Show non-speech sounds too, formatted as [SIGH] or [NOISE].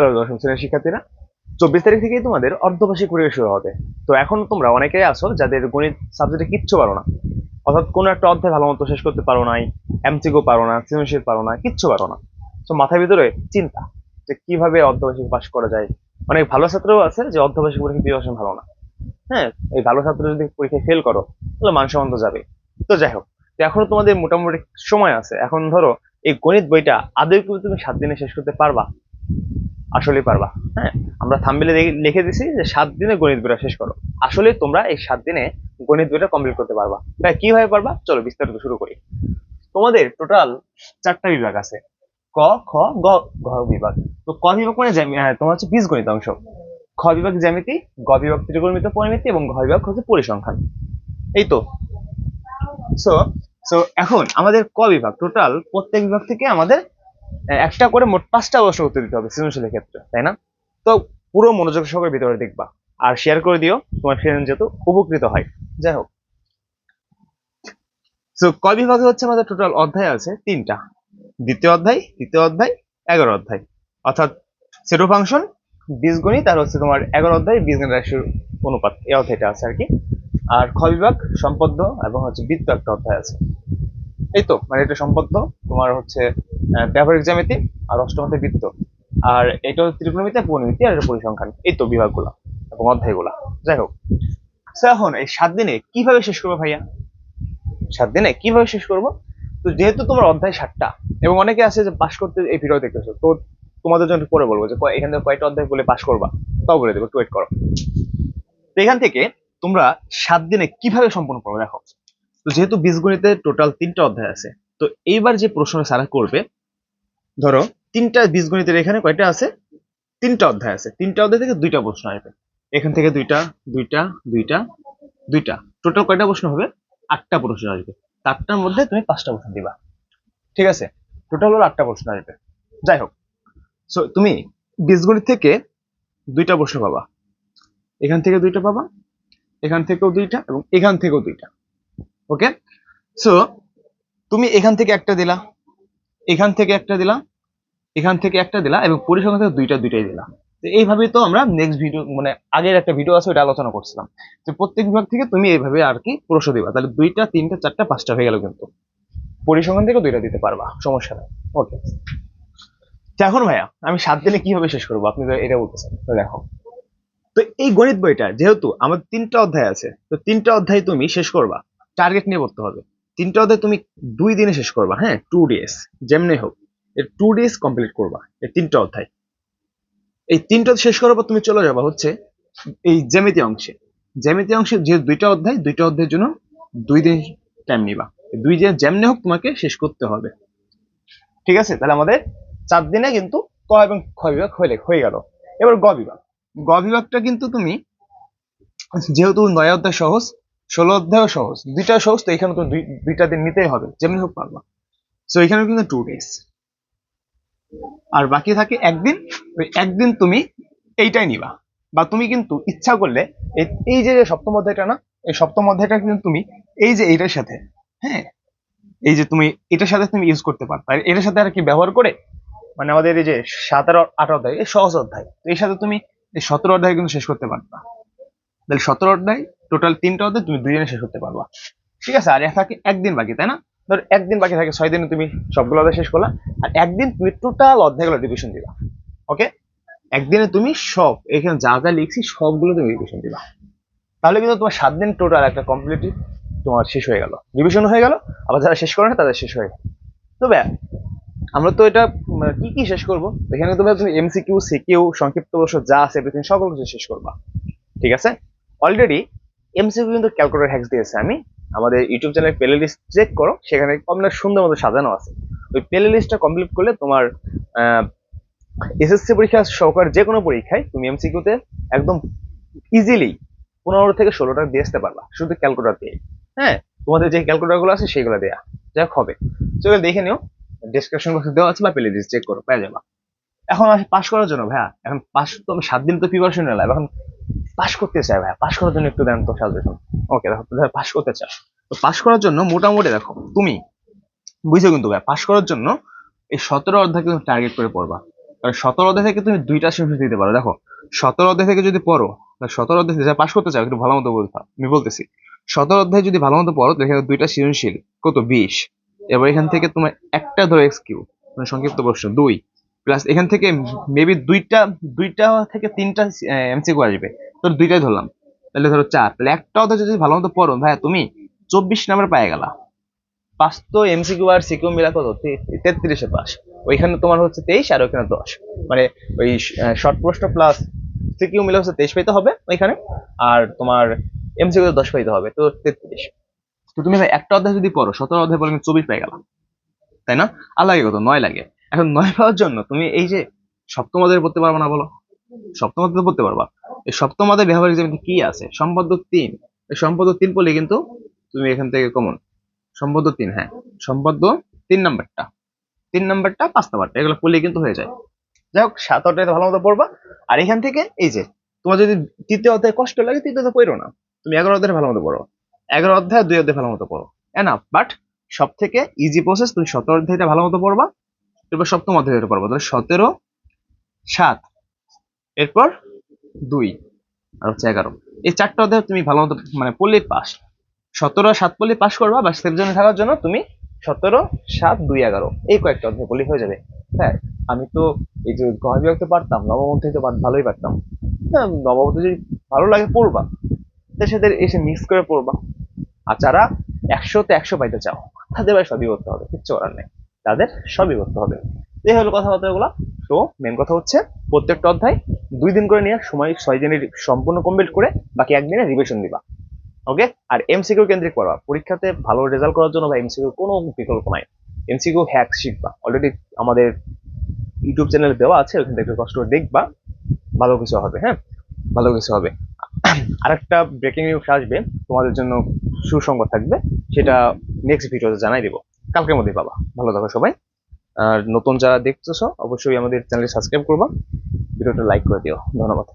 Hello দশম শ্রেণির শিক্ষার্থীরা চব্বিশ তারিখ থেকেই তোমাদের অর্ধবার্ষিক পরীক্ষা শুরু হবে। তো এখন তোমরা অনেকেই আছো যাদের গণিত সাবজেক্টে কিচ্ছু পারো না। অর্থাৎ কোনো একটা অধ্যায় ভালো মতো শেষ করতে পারো নাই এমসিকিউ পারো না, সৃজনশীল পারো না, কিচ্ছু পারো না। তো মাথার ভিতরে চিন্তা যে কীভাবে অর্ধবার্ষিক পাস করা যায়। অনেক ভালো ছাত্রও আছে যে অর্ধবার্ষিক পরীক্ষা প্রিপারেশন ভালো না। হ্যাঁ এই ভালো ছাত্র যদি পরীক্ষায় ফেল করো, তাহলে মান সম্মান যাবে। তো যাই হোক, তো এখনও তোমাদের মোটামুটি সময় আছে। এখন ধরো, এই গণিত বইটা আদৌ কি তুমি সাত দিনে শেষ করতে পারবা? আসলেই পারবা। হ্যাঁ আমরা থাম্বেলে লিখে দিছি যে সাত দিনে গণিত বইটা শেষ করো। আসলে তোমরা এই সাত দিনে গণিত বইটা কমপ্লিট করতে পারবা। তাই কীভাবে পারবা? চলো বিস্তারিত শুরু করি। তোমাদের টোটাল চারটা বিভাগ আছে। ক খ গ ঘ বিভাগ। তো ক বিভাগ মানে আহ, তোমার হচ্ছে বীজগণিত অংশ। খ বিভাগ জ্যামিতি গ বিভাগ ত্রিকোণমিত পরিমিতি এবং ঘ বিভাগ হচ্ছে পরিসংখ্যান। এই তো। সো সো এখন আমাদের ক বিভাগ। টোটাল প্রত্যেক বিভাগ থেকে আমাদের একটা করে মোট পাঁচটা প্রশ্ন উত্তর দিতে হবে সৃজনশীলের ক্ষেত্রে, তাই না? তো পুরো মনোযোগ সহকারে ভিতরে দেখবা। আর শেয়ার করে দিও, তোমার ফ্রেন্ড যেহেতু উপকৃত হয়। যাই হোক। সো ক বিভাগে হচ্ছে আমাদের টোটাল অধ্যায় আছে তিনটা। দ্বিতীয় অধ্যায়, তৃতীয় অধ্যায়, এগারো অধ্যায়। অর্থাৎ সেটো ফাংশন বীজগণিত, আর হচ্ছে তোমার এগারো অধ্যায়, বীজগণিত রাশির অনুপাত। এই অধ্যায়টা আছে আর কি। আর খ বিভাগ, সম্পদ্য, এবং হচ্ছে বৃত্ত একটা অধ্যায় আছে। এই তো মানে এটা সম্পদ্য, তোমার হচ্ছে ব্যবহারিক জ্যামিতি আর অষ্টমতে বৃত্ত। আর এটা হচ্ছে ত্রিকোণমিতি পরিমিতি আর পরিসংখ্যান। এই তো বিভাগগুলো এবং অধ্যায়গুলো। যাই হোক। এখন এই সাত দিনে কীভাবে শেষ করব ভাইয়া? সাত দিনে কীভাবে শেষ করব? তো যেহেতু তোমার অধ্যায় সাতটা, এবং অনেকে আছে যে পাশ করতে এই ভিডিও দেখতেছো, তো তোমাদের জন্য পরে বলব যে এখান থেকে কয়টা অধ্যায় বলে পাশ করবা, তাও বলে দেবো, একটু ওয়েট করো। তো এখান থেকে তোমরা সাত দিনে কীভাবে সম্পন্ন করবে, দেখো। তো যেহেতু বীজগণিতে টোটাল তিনটা অধ্যায় আছে, তো এইবার যে প্রশ্ন সারা করবে ধরো, তিনটা বীজগণিতের এখানে কয়টা আছে? তিনটা অধ্যায় আছে। তিনটা অধ্যায় থেকে দুইটা প্রশ্ন আসবে। এখান থেকে দুইটা দুইটা দুইটা দুইটা। টোটাল কয়টা প্রশ্ন হবে? আটটা প্রশ্ন আসবে। আটটার মধ্যে তুমি পাঁচটা প্রশ্ন দিবা। ঠিক আছে? টোটাল হলো আটটা প্রশ্ন আসবে। যাই হোক। সো তুমি বীজগণিত থেকে দুইটা প্রশ্ন পাবা। এখান থেকে দুইটা পাবা, এখান থেকেও দুইটা এবং এখান থেকেও দুইটা। ওকে সো তুমি এখান থেকে একটা দিলা। এখান থেকে একটা দিলাম, এখান থেকে একটা দিলা এবং পরিসংখ্যান থেকে দুইটা, দুইটাই দিলা তো এইভাবেই তো আমরা নেক্সট ভিডিও মানে আগের একটা ভিডিও আছে ওটা আলোচনা করছিলাম। যে প্রত্যেক বিভাগ থেকে তুমি এইভাবে আর কি প্রশ্ন দিবা। তাহলে দুইটা, তিনটা, চারটা, পাঁচটা হয়ে গেল কিন্তু। পরিসংখ্যান থেকে দুইটা দিতে পারবা, সমস্যা নেই। ওকে এখন ভাইয়া, আমি সাত দিনে কীভাবে শেষ করব? আপনি তো এটা বলতেছেন দেখো। তো এই গণিত বইটা, যেহেতু আমার তিনটা অধ্যায় আছে, তো তিনটা অধ্যায় তুমি শেষ করবা। টার্গেট নিয়ে পড়তে হবে। তিনটা অধ্যায় তুমি দুই দিনে শেষ করবা হ্যাঁ? টু ডেজ যেমনি হোক। এর টু ডেজ কমপ্লিট করবা এই তিনটা অধ্যায়। এই তিনটা শেষ করার পর তুমি চলে যাবা হচ্ছে এই জ্যামিতি অংশে। জ্যামিতি অংশে যে দুইটা অধ্যায়, দুইটা অধ্যায়ের জন্য দুই দিন টাইম নিবা। দুই দিন, যেমনি হোক তোমাকে শেষ করতে হবে। ঠিক আছে? তাহলে আমাদের চার দিনে কিন্তু ক এবং খ বিভাগ হয়ে হয়ে গেল। এবার গ বিভাগ। গ বিভাগটা কিন্তু তুমি যেহেতু নয় অধ্যায় সহজ ষোলো অধ্যায়ও সহজ। দুইটা সহজ, তো এখানে তো দুই, দুইটা দিন নিতেই হবে, যেমনি হোক পারবা। সো এখানে কিন্তু টু ডেজ আর বাকি থাকে একদিন, ওই একদিন তুমি এইটাই নিবা। বা তুমি কিন্তু ইচ্ছা করলে, এই- যে সপ্তম অধ্যায়টা না, এই সপ্তম অধ্যায়টা কিন্তু তুমি এই যে এইটার সাথে হ্যাঁ? এই যে তুমি এটার সাথে তুমি ইউজ করতে পারো আর এটার সাথে আর কি ব্যবহার করে? মানে আমাদের এই যে সাত আর আট অধ্যায়, এই সহজ অধ্যায়। এর সাথে তুমি এই সতেরো অধ্যায় কিন্তু শেষ করতে পারবা। তাহলে সতেরো অধ্যায় টোটাল তিনটা অধ্যায় তুমি দুই দিনে শেষ করতে পারবা। ঠিক আছে? আর থাকে একদিন বাকি, তাই না? ধর একদিন বাকি থাকে, ছয় দিনে তুমি সবগুলো অধ্যায় শেষ করলা, আর একদিন তুমি টোটাল অধ্যায়গুলো রিভিশন দিবা। ওকে একদিনে তুমি সব, এখানে যা যা লিখছি সবগুলো তুমি রিভিশন দিবা। তাহলে কিন্তু তোমার সাত দিন টোটাল একটা কমপ্লিট তোমার শেষ হয়ে গেল। রিভিশন হয়ে গেল, আবার যারা শেষ করে না, তাদের শেষ হয়ে গেল। তবে আমরা তো এটা মানে কি কি শেষ করব? এখানে তো তুমি এমসিকিউ সিকিউ সংক্ষিপ্ত প্রশ্ন যা আছে এভরিথিং কিছু শেষ করবা। ঠিক আছে? অলরেডি এমসিকিউ কিন্তু ক্যালকুলেটর হ্যাক্স দিয়েছে। আমি আমাদের YouTube channel playlist check করো, সেখানে আপনার সুন্দর মতো সাজানো আছে। ওই প্লে লিস্টটা কমপ্লিট করলে তোমার এসএসসি পরীক্ষা সহকারে যে কোনো পরীক্ষায় তুমি এমসিকিউতে একদম ইজিলি পনেরো থেকে ষোলোটা দিয়ে আসতে পারবা, শুধু ক্যালকুলেটর দিয়ে। হ্যাঁ তোমাদের যে ক্যালকুলেটরগুলো আছে সেগুলো দেয়া যাই হোক হবে চলো দেখে নিও ডিসক্রিপশন বক্সে দেওয়া আছে বা প্লে লিস্ট চেক করো, পেয়ে যাবা। এখন আসি পাস করার জন্য, ভাইয়া, এখন পাস তো আমি সাত দিন তো প্রিপারেশন নিলাম, এখন পাস করতে চাই ভাইয়া পাস করার জন্য একটু দেন তো সাজেশন ওকে দেখো পাস করতে চাও তো পাস করার জন্য মোটামুটি দেখো, তুমি বুঝছ কিন্তু ভাই পাস করার জন্য এই সতেরো অধ্যায় তুমি টার্গেট করে পড়বা। কারণ সতেরো অধ্যায় থেকে তুমি দুইটা সৃজনশীল দিতে পারো, দেখো। সতেরো অধ্যায় থেকে যদি পড়ো সতেরো অধ্যায় যারা পাশ করতে চাও একটু ভালো মতো বলতে, আমি বলতেছি। সতেরো অধ্যায় যদি ভালো মতো পড়ো এখানে দুইটা সৃজনশীল, কত? বিশ। এবার এখান থেকে তোমার একটা ধরো এক্স কিউ মানে সংক্ষিপ্ত প্রশ্ন, দুই। প্লাস এখান থেকে মেবি দুইটা দুইটা থেকে তিনটা এমসিকিউ আসবে। তোর দুইটাই ধরলাম। তাহলে ধরো চার। তাহলে একটা অধ্যায় যদি ভালো মতো পড়ো। ভাইয়া, তুমি চব্বিশ নাম্বার পায়ে গেলা। পাঁচ তো এমসিকিউ আর সিকিউ মিলা কত? তেত্রিশে পাস। ওইখানে তোমার হচ্ছে তেইশ আর ওইখানে দশ। মানে ওই শর্ট প্রশ্ন প্লাস সিকিউ মিলে হচ্ছে তেইশ পাইতে হবে ওইখানে। আর তোমার এমসিকিউ দশ পাইতে হবে। তো তেত্রিশ। তো তুমি ভাই, একটা অধ্যায় যদি পড়ো, সতেরো অধ্যায় পড়ে চব্বিশ পেয়ে গেলাম। তাই না? আর লাগে কত? নয় লাগে। এখন নয় পাওয়ার জন্য তুমি এই যে সপ্তম অধ্যায় পড়তে পারবে না বলো? সপ্তম অধ্যায় পড়তে পারবা। এই সপ্তম অধ্যায় ব্যবহারিক জ্যামিতি কি আছে? সম্পদ তিন। এই সম্পদ তিন পড়লে কিন্তু তুমি এখান থেকে কমন সম্পদ তিন হ্যাঁ। সম্পদ তিন নাম্বারটা। তিন নাম্বারটা, পাঁচ নাম্বারটা, এগুলো পড়লে কিন্তু হয়ে যায়। যাই হোক, সাত অধ্যায় ভালো মতো পড়বা। আর এখান থেকে এই যে, তোমার যদি তৃতীয় অধ্যায় কষ্ট লাগে, তৃতীয় অধ্যায় পড়ো না। তুমি এগারো অধ্যায় ভালো মতো পড়ো। এগারো অধ্যায়, দুই অধ্যায় ভালো মতো পড়ো। এনাফ বাট সব থেকে ইজি প্রসেস তুমি সতেরো অধ্যায়টা ভালো মতো পড়বা। এরপর সপ্তম অধ্যায়টা পড়বা। তাহলে সতেরো, সাত। এরপর দুই, আর হচ্ছে এগারো। এই চারটা অধ্যায় তুমি ভালো মতো মানে পড়লেই পাস। সতেরো, সাত পড়লে পাস করবা বা সেভজনে থাকার জন্য তুমি সতেরো, সাত, দুই, এগারো। এই কয়েকটা অধ্যায় পড়লেই হয়ে যাবে। হ্যাঁ আমি তো এই যে গহ বিভক্ত পারতাম, নবম অধ্যায় তো ভালোই পারতাম। হ্যাঁ নবম যদি ভালো লাগে পড়বা তাদের সাথে এসে মিক্স করে পড়বা। আর যারা একশোতে একশো পাইতে চাও, তাদের ভাই সবই করতে হবে, কিচ্ছু করার নেই। তাদের সবই করতে হবে। এই হলো কথাবার্তাগুলো। তো মেন কথা হচ্ছে, প্রত্যেকটা অধ্যায় দুই দিন করে নিয়ে সময় ছয় দিনের সম্পূর্ণ কমপ্লিট করে বাকি একদিনে রিভিশন দিবা। ওকে আর এমসিকিউ কেন্দ্রিক পড়বা। পরীক্ষাতে ভালো রেজাল্ট করার জন্য বা এমসিকিউ কোনো বিকল্প নাই। এমসিকিউ হ্যাক শিখবা। অলরেডি আমাদের ইউটিউব চ্যানেল দেওয়া আছে, ওখান থেকে কষ্ট করে দেখবা। ভালো কিছু হবে হ্যাঁ? ভালো কিছু হবে। [COUGHS] আরেকটা ব্রেকিং নিউজ আসবে, তোমাদের জন্য সুসংবাদ থাকবে। সেটা নেক্সট ভিডিওতে জানাই দিব। কালকের মধ্যে পাবা। ভালো থাকো সবাই। আর নতুন যারা দেখতেছো, অবশ্যই আমাদের চ্যানেলটি সাবস্ক্রাইব করবা। ভিডিওটা লাইক করে দিও। ধন্যবাদ।